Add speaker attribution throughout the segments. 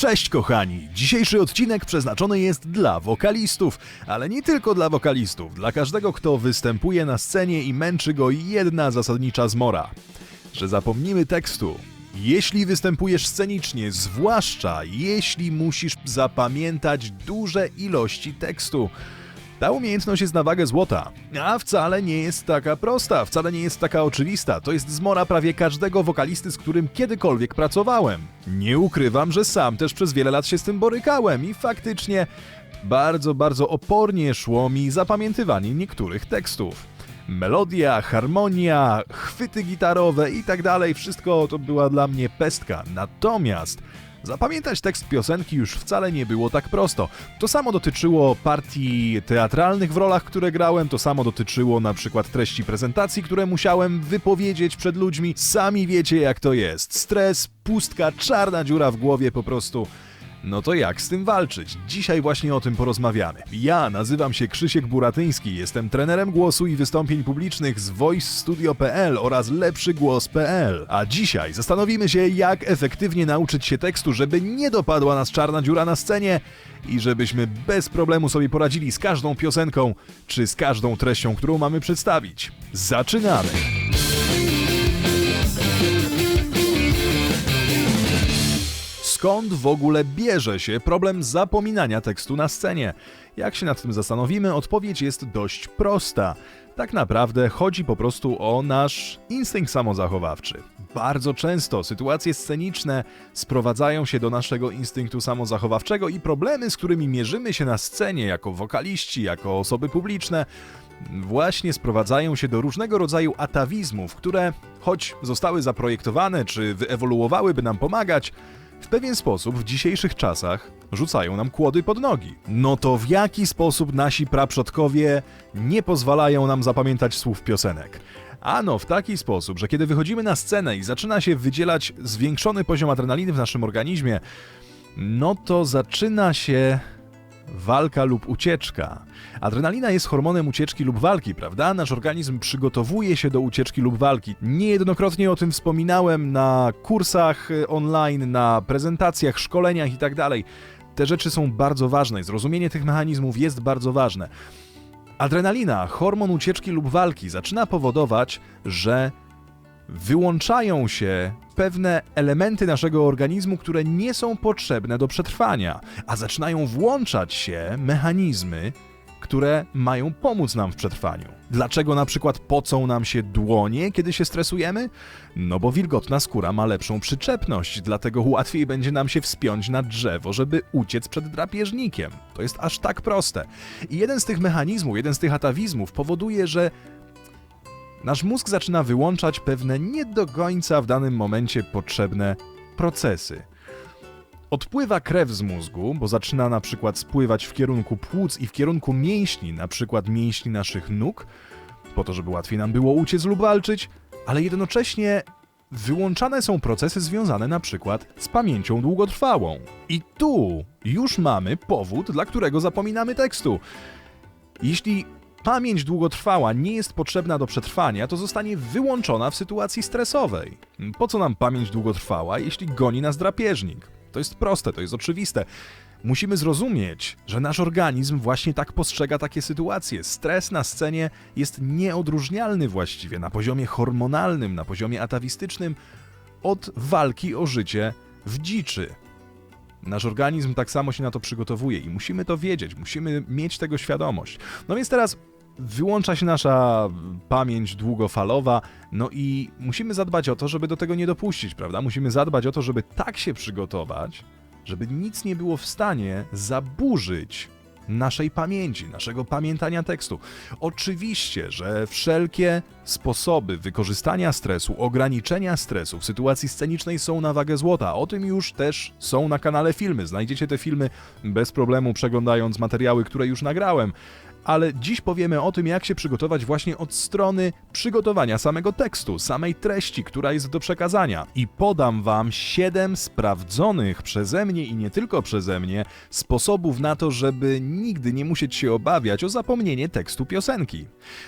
Speaker 1: Cześć kochani! Dzisiejszy odcinek przeznaczony jest dla wokalistów, ale nie tylko dla wokalistów, dla każdego kto występuje na scenie i męczy go jedna zasadnicza zmora. Że zapomnimy tekstu. Jeśli występujesz scenicznie, zwłaszcza jeśli musisz zapamiętać duże ilości tekstu. Ta umiejętność jest na wagę złota, a wcale nie jest taka prosta, wcale nie jest taka oczywista. To jest zmora prawie każdego wokalisty, z którym kiedykolwiek pracowałem. Nie ukrywam, że sam też przez wiele lat się z tym borykałem i faktycznie bardzo, bardzo opornie szło mi zapamiętywanie niektórych tekstów. Melodia, harmonia, chwyty gitarowe i tak dalej, wszystko to była dla mnie pestka. Natomiast Zapamiętać tekst piosenki już wcale nie było tak prosto. To samo dotyczyło partii teatralnych w rolach, które grałem, to samo dotyczyło na przykład treści prezentacji, które musiałem wypowiedzieć przed ludźmi. Sami wiecie jak to jest. Stres, pustka, czarna dziura w głowie po prostu. No to jak z tym walczyć? Dzisiaj właśnie o tym porozmawiamy. Ja nazywam się Krzysiek Buratyński, jestem trenerem głosu i wystąpień publicznych z voicestudio.pl oraz lepszygłos.pl. A dzisiaj zastanowimy się, jak efektywnie nauczyć się tekstu, żeby nie dopadła nas czarna dziura na scenie i żebyśmy bez problemu sobie poradzili z każdą piosenką czy z każdą treścią, którą mamy przedstawić. Zaczynamy! Skąd w ogóle bierze się problem zapominania tekstu na scenie? Jak się nad tym zastanowimy, odpowiedź jest dość prosta. Tak naprawdę chodzi po prostu o nasz instynkt samozachowawczy. Bardzo często sytuacje sceniczne sprowadzają się do naszego instynktu samozachowawczego i problemy, z którymi mierzymy się na scenie jako wokaliści, jako osoby publiczne, właśnie sprowadzają się do różnego rodzaju atawizmów, które, choć zostały zaprojektowane czy wyewoluowały, by nam pomagać, w pewien sposób w dzisiejszych czasach rzucają nam kłody pod nogi. No to w jaki sposób nasi praprzodkowie nie pozwalają nam zapamiętać słów piosenek? Ano w taki sposób, że kiedy wychodzimy na scenę i zaczyna się wydzielać zwiększony poziom adrenaliny w naszym organizmie, no to zaczyna się walka lub ucieczka. Adrenalina jest hormonem ucieczki lub walki, prawda? Nasz organizm przygotowuje się do ucieczki lub walki. Niejednokrotnie o tym wspominałem na kursach y, online, na prezentacjach, szkoleniach itd. Tak Te rzeczy są bardzo ważne, zrozumienie tych mechanizmów jest bardzo ważne. Adrenalina, hormon ucieczki lub walki, zaczyna powodować, że wyłączają się pewne elementy naszego organizmu, które nie są potrzebne do przetrwania, a zaczynają włączać się mechanizmy, które mają pomóc nam w przetrwaniu. Dlaczego na przykład pocą nam się dłonie, kiedy się stresujemy? No bo wilgotna skóra ma lepszą przyczepność, dlatego łatwiej będzie nam się wspiąć na drzewo, żeby uciec przed drapieżnikiem. To jest aż tak proste. I jeden z tych mechanizmów, jeden z tych atawizmów powoduje, że nasz mózg zaczyna wyłączać pewne nie do końca w danym momencie potrzebne procesy. Odpływa krew z mózgu, bo zaczyna na przykład spływać w kierunku płuc i w kierunku mięśni, na przykład mięśni naszych nóg, po to, żeby łatwiej nam było uciec lub walczyć, ale jednocześnie wyłączane są procesy związane na przykład z pamięcią długotrwałą. I tu już mamy powód, dla którego zapominamy tekstu. Jeśli pamięć długotrwała nie jest potrzebna do przetrwania, to zostanie wyłączona w sytuacji stresowej. Po co nam pamięć długotrwała, jeśli goni nas drapieżnik? To jest proste, to jest oczywiste. Musimy zrozumieć, że nasz organizm właśnie tak postrzega takie sytuacje. Stres na scenie jest nieodróżnialny właściwie na poziomie hormonalnym, na poziomie atawistycznym od walki o życie w dziczy. Nasz organizm tak samo się na to przygotowuje i musimy to wiedzieć, musimy mieć tego świadomość. No więc teraz wyłącza się nasza pamięć długofalowa, no i musimy zadbać o to, żeby do tego nie dopuścić, prawda? Musimy zadbać o to, żeby tak się przygotować, żeby nic nie było w stanie zaburzyć naszej pamięci, naszego pamiętania tekstu. Oczywiście, że wszelkie sposoby wykorzystania stresu, ograniczenia stresu w sytuacji scenicznej są na wagę złota. O tym już też są na kanale filmy. Znajdziecie te filmy bez problemu przeglądając materiały, które już nagrałem. Ale dziś powiemy o tym, jak się przygotować właśnie od strony przygotowania samego tekstu, samej treści, która jest do przekazania. I podam Wam 7 sprawdzonych przeze mnie i nie tylko przeze mnie sposobów na to, żeby nigdy nie musieć się obawiać o zapomnienie tekstu piosenki.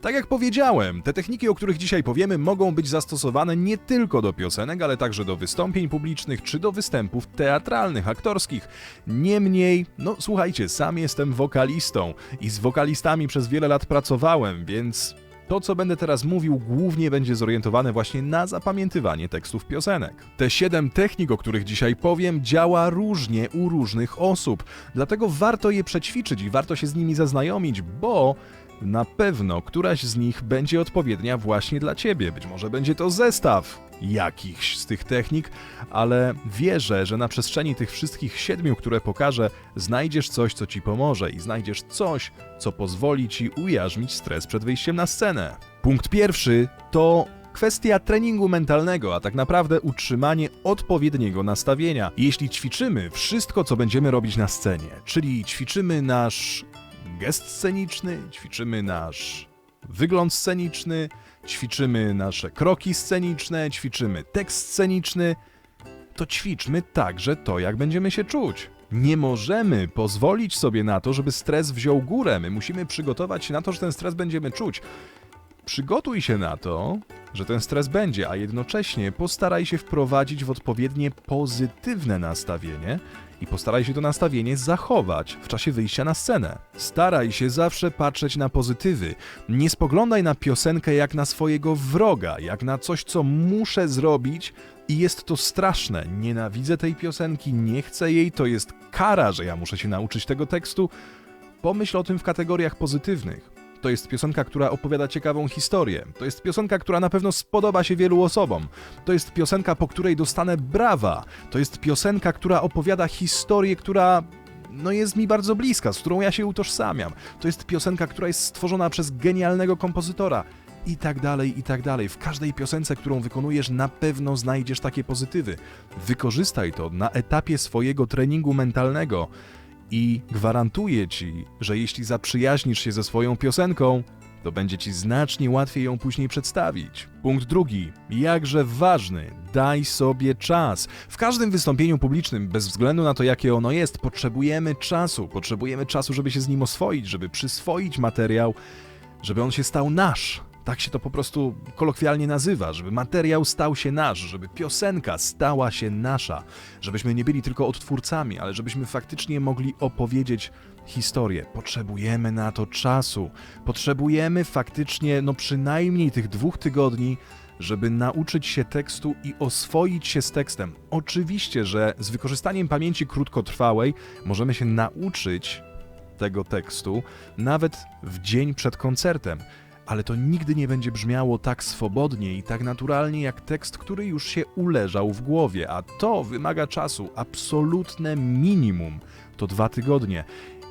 Speaker 1: Tak jak powiedziałem, te techniki, o których dzisiaj powiemy, mogą być zastosowane nie tylko do piosenek, ale także do wystąpień publicznych czy do występów teatralnych, aktorskich. Niemniej, no słuchajcie, sam jestem wokalistą i z przez wiele lat pracowałem, więc to, co będę teraz mówił, głównie będzie zorientowane właśnie na zapamiętywanie tekstów piosenek. Te siedem technik, o których dzisiaj powiem, działa różnie u różnych osób, dlatego warto je przećwiczyć i warto się z nimi zaznajomić, bo na pewno któraś z nich będzie odpowiednia właśnie dla ciebie. Być może będzie to zestaw jakichś z tych technik, ale wierzę, że na przestrzeni tych wszystkich siedmiu, które pokażę, znajdziesz coś, co ci pomoże i znajdziesz coś, co pozwoli ci ujarzmić stres przed wyjściem na scenę. Punkt pierwszy to kwestia treningu mentalnego, a tak naprawdę utrzymanie odpowiedniego nastawienia. Jeśli ćwiczymy wszystko, co będziemy robić na scenie, czyli ćwiczymy nasz gest sceniczny, ćwiczymy nasz wygląd sceniczny, ćwiczymy nasze kroki sceniczne, ćwiczymy tekst sceniczny, to ćwiczmy także to, jak będziemy się czuć. Nie możemy pozwolić sobie na to, żeby stres wziął górę. My musimy przygotować się na to, że ten stres będziemy czuć. Przygotuj się na to, że ten stres będzie, a jednocześnie postaraj się wprowadzić w odpowiednie pozytywne nastawienie i postaraj się to nastawienie zachować w czasie wyjścia na scenę. Staraj się zawsze patrzeć na pozytywy. Nie spoglądaj na piosenkę jak na swojego wroga, jak na coś, co muszę zrobić i jest to straszne. Nienawidzę tej piosenki, nie chcę jej, to jest kara, że ja muszę się nauczyć tego tekstu. Pomyśl o tym w kategoriach pozytywnych. To jest piosenka, która opowiada ciekawą historię. To jest piosenka, która na pewno spodoba się wielu osobom. To jest piosenka, po której dostanę brawa. To jest piosenka, która opowiada historię, która no jest mi bardzo bliska, z którą ja się utożsamiam. To jest piosenka, która jest stworzona przez genialnego kompozytora. I tak dalej, i tak dalej. W każdej piosence, którą wykonujesz, na pewno znajdziesz takie pozytywy. Wykorzystaj to na etapie swojego treningu mentalnego i gwarantuję ci, że jeśli zaprzyjaźnisz się ze swoją piosenką, to będzie ci znacznie łatwiej ją później przedstawić. Punkt drugi. Jakże ważny. Daj sobie czas. W każdym wystąpieniu publicznym, bez względu na to, jakie ono jest, potrzebujemy czasu. Potrzebujemy czasu, żeby się z nim oswoić, żeby przyswoić materiał, żeby on się stał nasz. Tak się to po prostu kolokwialnie nazywa, żeby materiał stał się nasz, żeby piosenka stała się nasza, żebyśmy nie byli tylko odtwórcami, ale żebyśmy faktycznie mogli opowiedzieć historię. Potrzebujemy na to czasu. Potrzebujemy faktycznie, no przynajmniej tych dwóch tygodni, żeby nauczyć się tekstu i oswoić się z tekstem. Oczywiście, że z wykorzystaniem pamięci krótkotrwałej możemy się nauczyć tego tekstu nawet w dzień przed koncertem ale to nigdy nie będzie brzmiało tak swobodnie i tak naturalnie jak tekst, który już się uleżał w głowie, a to wymaga czasu, absolutne minimum to dwa tygodnie.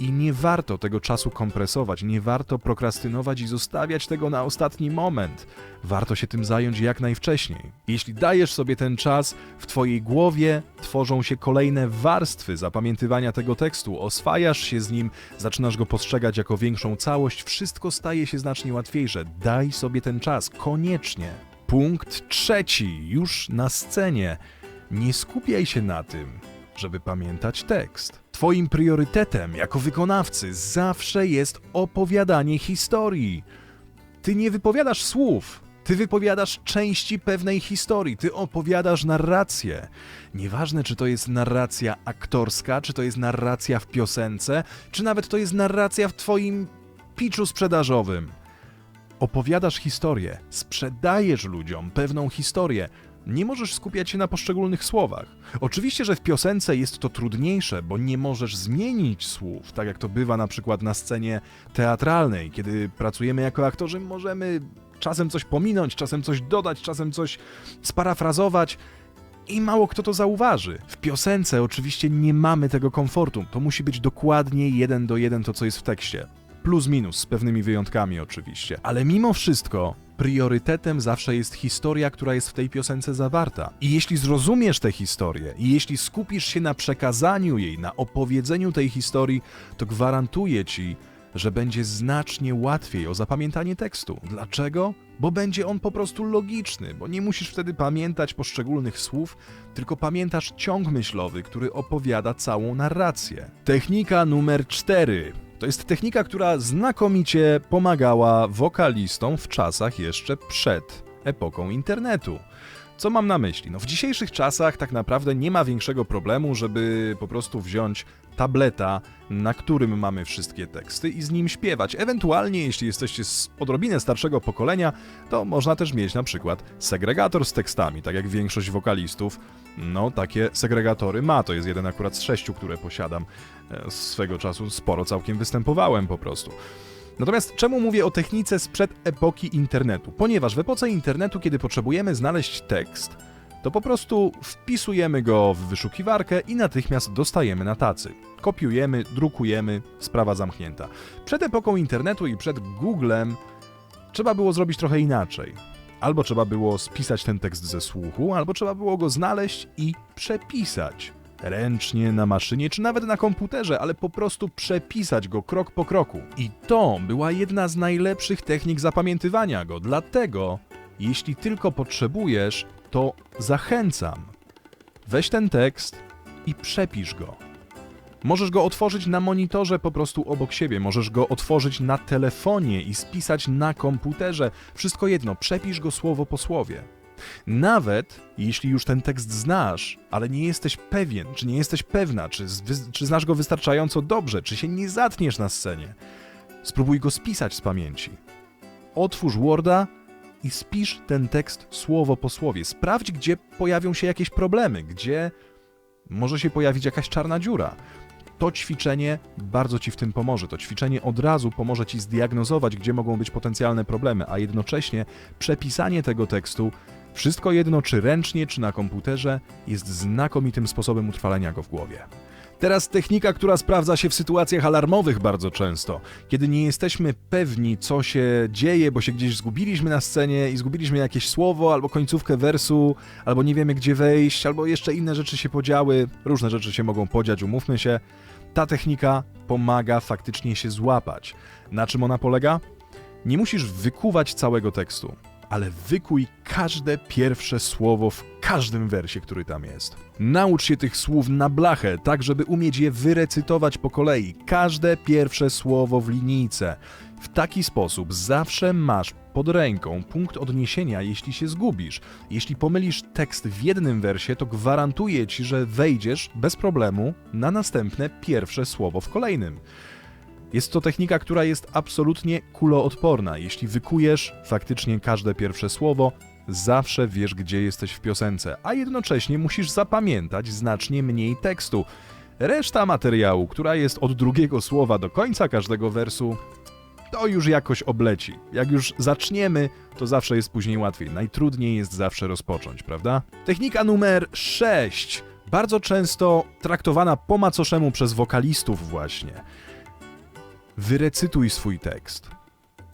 Speaker 1: I nie warto tego czasu kompresować, nie warto prokrastynować i zostawiać tego na ostatni moment. Warto się tym zająć jak najwcześniej. Jeśli dajesz sobie ten czas, w Twojej głowie tworzą się kolejne warstwy zapamiętywania tego tekstu, oswajasz się z nim, zaczynasz go postrzegać jako większą całość, wszystko staje się znacznie łatwiejsze. Daj sobie ten czas, koniecznie. Punkt trzeci, już na scenie. Nie skupiaj się na tym, żeby pamiętać tekst. Twoim priorytetem jako wykonawcy zawsze jest opowiadanie historii. Ty nie wypowiadasz słów, ty wypowiadasz części pewnej historii, ty opowiadasz narrację. Nieważne, czy to jest narracja aktorska, czy to jest narracja w piosence, czy nawet to jest narracja w Twoim pitchu sprzedażowym. Opowiadasz historię, sprzedajesz ludziom pewną historię, nie możesz skupiać się na poszczególnych słowach. Oczywiście, że w piosence jest to trudniejsze, bo nie możesz zmienić słów, tak jak to bywa na przykład na scenie teatralnej. Kiedy pracujemy jako aktorzy, możemy czasem coś pominąć, czasem coś dodać, czasem coś sparafrazować. I mało kto to zauważy. W piosence oczywiście nie mamy tego komfortu. To musi być dokładnie jeden do jeden to, co jest w tekście. Plus minus, z pewnymi wyjątkami oczywiście. Ale mimo wszystko priorytetem zawsze jest historia, która jest w tej piosence zawarta. I jeśli zrozumiesz tę historię, i jeśli skupisz się na przekazaniu jej, na opowiedzeniu tej historii, to gwarantuję ci, że będzie znacznie łatwiej o zapamiętanie tekstu. Dlaczego? Bo będzie on po prostu logiczny, bo nie musisz wtedy pamiętać poszczególnych słów, tylko pamiętasz ciąg myślowy, który opowiada całą narrację. Technika numer 4. To jest technika, która znakomicie pomagała wokalistom w czasach jeszcze przed epoką internetu. Co mam na myśli? No w dzisiejszych czasach tak naprawdę nie ma większego problemu, żeby po prostu wziąć tableta, na którym mamy wszystkie teksty i z nim śpiewać. Ewentualnie, jeśli jesteście z odrobinę starszego pokolenia, to można też mieć na przykład segregator z tekstami, tak jak większość wokalistów. No, takie segregatory ma, to jest jeden akurat z sześciu, które posiadam. E, Swego czasu sporo całkiem występowałem po prostu. Natomiast czemu mówię o technice sprzed epoki internetu? Ponieważ w epoce internetu, kiedy potrzebujemy znaleźć tekst, to po prostu wpisujemy go w wyszukiwarkę i natychmiast dostajemy na tacy. Kopiujemy, drukujemy, sprawa zamknięta. Przed epoką internetu i przed Googlem trzeba było zrobić trochę inaczej. Albo trzeba było spisać ten tekst ze słuchu, albo trzeba było go znaleźć i przepisać. Ręcznie, na maszynie, czy nawet na komputerze, ale po prostu przepisać go krok po kroku. I to była jedna z najlepszych technik zapamiętywania go, dlatego jeśli tylko potrzebujesz, to zachęcam. Weź ten tekst i przepisz go. Możesz go otworzyć na monitorze po prostu obok siebie, możesz go otworzyć na telefonie i spisać na komputerze. Wszystko jedno, przepisz go słowo po słowie. Nawet jeśli już ten tekst znasz, ale nie jesteś pewien, czy nie jesteś pewna, czy, czy znasz go wystarczająco dobrze, czy się nie zatniesz na scenie, spróbuj go spisać z pamięci. Otwórz Worda i spisz ten tekst słowo po słowie. Sprawdź, gdzie pojawią się jakieś problemy, gdzie może się pojawić jakaś czarna dziura. To ćwiczenie bardzo Ci w tym pomoże. To ćwiczenie od razu pomoże Ci zdiagnozować, gdzie mogą być potencjalne problemy, a jednocześnie przepisanie tego tekstu, wszystko jedno czy ręcznie, czy na komputerze, jest znakomitym sposobem utrwalenia go w głowie. Teraz technika, która sprawdza się w sytuacjach alarmowych bardzo często, kiedy nie jesteśmy pewni, co się dzieje, bo się gdzieś zgubiliśmy na scenie i zgubiliśmy jakieś słowo, albo końcówkę wersu, albo nie wiemy, gdzie wejść, albo jeszcze inne rzeczy się podziały, różne rzeczy się mogą podziać, umówmy się. Ta technika pomaga faktycznie się złapać. Na czym ona polega? Nie musisz wykuwać całego tekstu, ale wykuj każde pierwsze słowo w każdym wersie, który tam jest. Naucz się tych słów na blachę, tak żeby umieć je wyrecytować po kolei. Każde pierwsze słowo w linijce. W taki sposób zawsze masz pod ręką punkt odniesienia, jeśli się zgubisz. Jeśli pomylisz tekst w jednym wersie, to gwarantuję ci, że wejdziesz bez problemu na następne pierwsze słowo w kolejnym. Jest to technika, która jest absolutnie kuloodporna. Jeśli wykujesz faktycznie każde pierwsze słowo, zawsze wiesz, gdzie jesteś w piosence, a jednocześnie musisz zapamiętać znacznie mniej tekstu. Reszta materiału, która jest od drugiego słowa do końca każdego wersu, to już jakoś obleci. Jak już zaczniemy, to zawsze jest później łatwiej. Najtrudniej jest zawsze rozpocząć, prawda? Technika numer 6. Bardzo często traktowana po macoszemu przez wokalistów właśnie. Wyrecytuj swój tekst.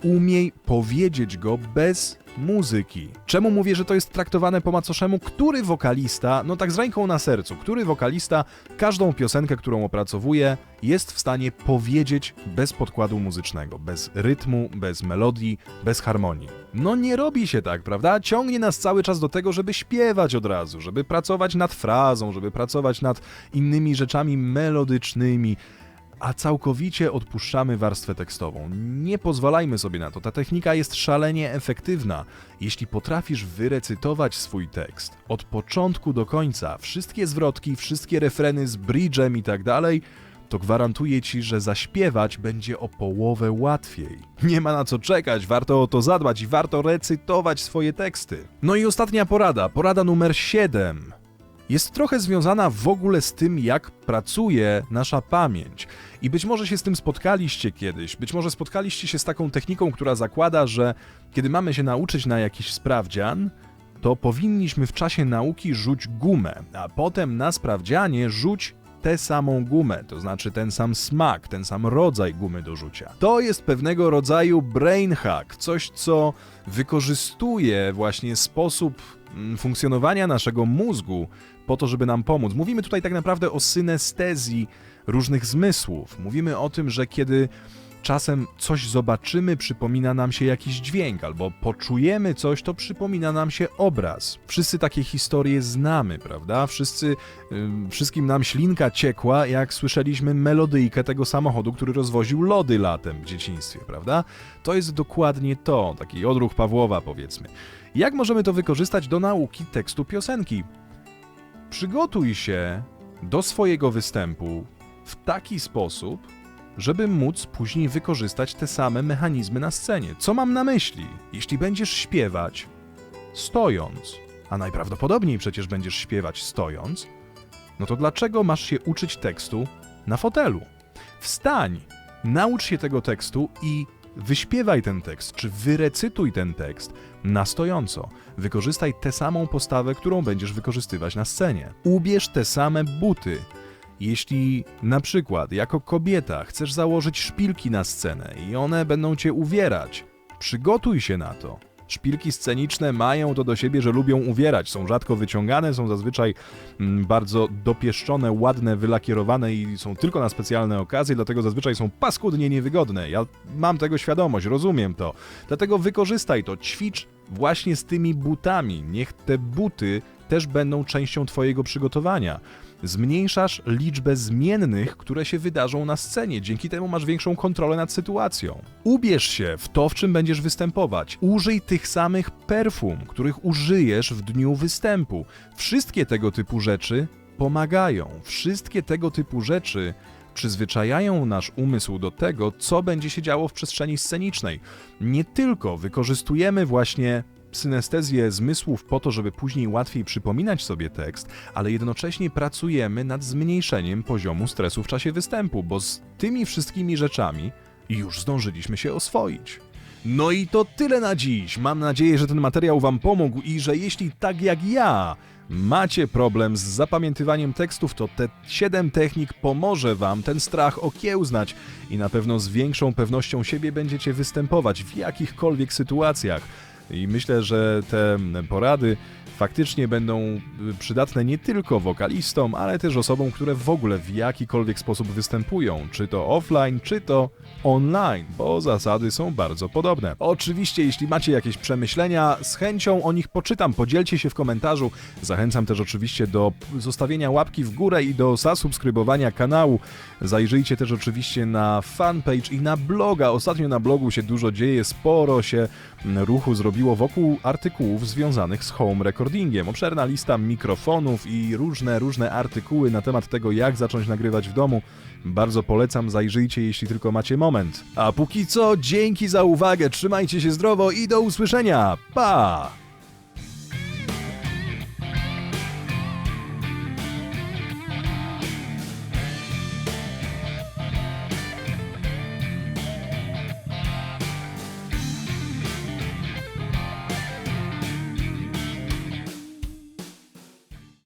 Speaker 1: Umiej powiedzieć go bez muzyki. Czemu mówię, że to jest traktowane po macoszemu? Który wokalista, no tak z ręką na sercu, który wokalista każdą piosenkę, którą opracowuje, jest w stanie powiedzieć bez podkładu muzycznego, bez rytmu, bez melodii, bez harmonii? No nie robi się tak, prawda? Ciągnie nas cały czas do tego, żeby śpiewać od razu, żeby pracować nad frazą, żeby pracować nad innymi rzeczami melodycznymi a całkowicie odpuszczamy warstwę tekstową. Nie pozwalajmy sobie na to. Ta technika jest szalenie efektywna. Jeśli potrafisz wyrecytować swój tekst od początku do końca, wszystkie zwrotki, wszystkie refreny z bridge'em i tak dalej, to gwarantuję ci, że zaśpiewać będzie o połowę łatwiej. Nie ma na co czekać, warto o to zadbać i warto recytować swoje teksty. No i ostatnia porada, porada numer 7 jest trochę związana w ogóle z tym, jak pracuje nasza pamięć. I być może się z tym spotkaliście kiedyś, być może spotkaliście się z taką techniką, która zakłada, że kiedy mamy się nauczyć na jakiś sprawdzian, to powinniśmy w czasie nauki rzuć gumę, a potem na sprawdzianie rzuć tę samą gumę, to znaczy ten sam smak, ten sam rodzaj gumy do rzucia. To jest pewnego rodzaju brain hack, coś co wykorzystuje właśnie sposób mm, funkcjonowania naszego mózgu po to, żeby nam pomóc. Mówimy tutaj tak naprawdę o synestezji różnych zmysłów. Mówimy o tym, że kiedy Czasem coś zobaczymy, przypomina nam się jakiś dźwięk, albo poczujemy coś, to przypomina nam się obraz. Wszyscy takie historie znamy, prawda? Wszyscy, ym, wszystkim nam ślinka ciekła, jak słyszeliśmy melodyjkę tego samochodu, który rozwoził lody latem w dzieciństwie, prawda? To jest dokładnie to, taki odruch Pawłowa, powiedzmy. Jak możemy to wykorzystać do nauki tekstu piosenki? Przygotuj się do swojego występu w taki sposób, żeby móc później wykorzystać te same mechanizmy na scenie. Co mam na myśli? Jeśli będziesz śpiewać stojąc, a najprawdopodobniej przecież będziesz śpiewać stojąc, no to dlaczego masz się uczyć tekstu na fotelu? Wstań, naucz się tego tekstu i wyśpiewaj ten tekst, czy wyrecytuj ten tekst na stojąco. Wykorzystaj tę samą postawę, którą będziesz wykorzystywać na scenie. Ubierz te same buty. Jeśli na przykład jako kobieta chcesz założyć szpilki na scenę i one będą cię uwierać, przygotuj się na to. Szpilki sceniczne mają to do siebie, że lubią uwierać. Są rzadko wyciągane, są zazwyczaj mm, bardzo dopieszczone, ładne, wylakierowane i są tylko na specjalne okazje, dlatego zazwyczaj są paskudnie niewygodne. Ja mam tego świadomość, rozumiem to. Dlatego wykorzystaj to, ćwicz właśnie z tymi butami. Niech te buty też będą częścią Twojego przygotowania. Zmniejszasz liczbę zmiennych, które się wydarzą na scenie. Dzięki temu masz większą kontrolę nad sytuacją. Ubierz się w to, w czym będziesz występować. Użyj tych samych perfum, których użyjesz w dniu występu. Wszystkie tego typu rzeczy pomagają. Wszystkie tego typu rzeczy przyzwyczajają nasz umysł do tego, co będzie się działo w przestrzeni scenicznej. Nie tylko wykorzystujemy właśnie synestezję zmysłów po to, żeby później łatwiej przypominać sobie tekst, ale jednocześnie pracujemy nad zmniejszeniem poziomu stresu w czasie występu, bo z tymi wszystkimi rzeczami już zdążyliśmy się oswoić. No i to tyle na dziś. Mam nadzieję, że ten materiał Wam pomógł i że jeśli tak jak ja macie problem z zapamiętywaniem tekstów, to te 7 technik pomoże Wam ten strach okiełznać i na pewno z większą pewnością siebie będziecie występować w jakichkolwiek sytuacjach. I myślę, że te porady faktycznie będą przydatne nie tylko wokalistom, ale też osobom, które w ogóle w jakikolwiek sposób występują, czy to offline, czy to online, bo zasady są bardzo podobne. Oczywiście, jeśli macie jakieś przemyślenia, z chęcią o nich poczytam, podzielcie się w komentarzu. Zachęcam też oczywiście do zostawienia łapki w górę i do zasubskrybowania kanału. Zajrzyjcie też oczywiście na fanpage i na bloga. Ostatnio na blogu się dużo dzieje, sporo się ruchu zrobiło wokół artykułów związanych z home recordingiem. Obszerna lista mikrofonów i różne, różne artykuły na temat tego, jak zacząć nagrywać w domu. Bardzo polecam, zajrzyjcie, jeśli tylko macie moment. A póki co, dzięki za uwagę, trzymajcie się zdrowo i do usłyszenia. Pa!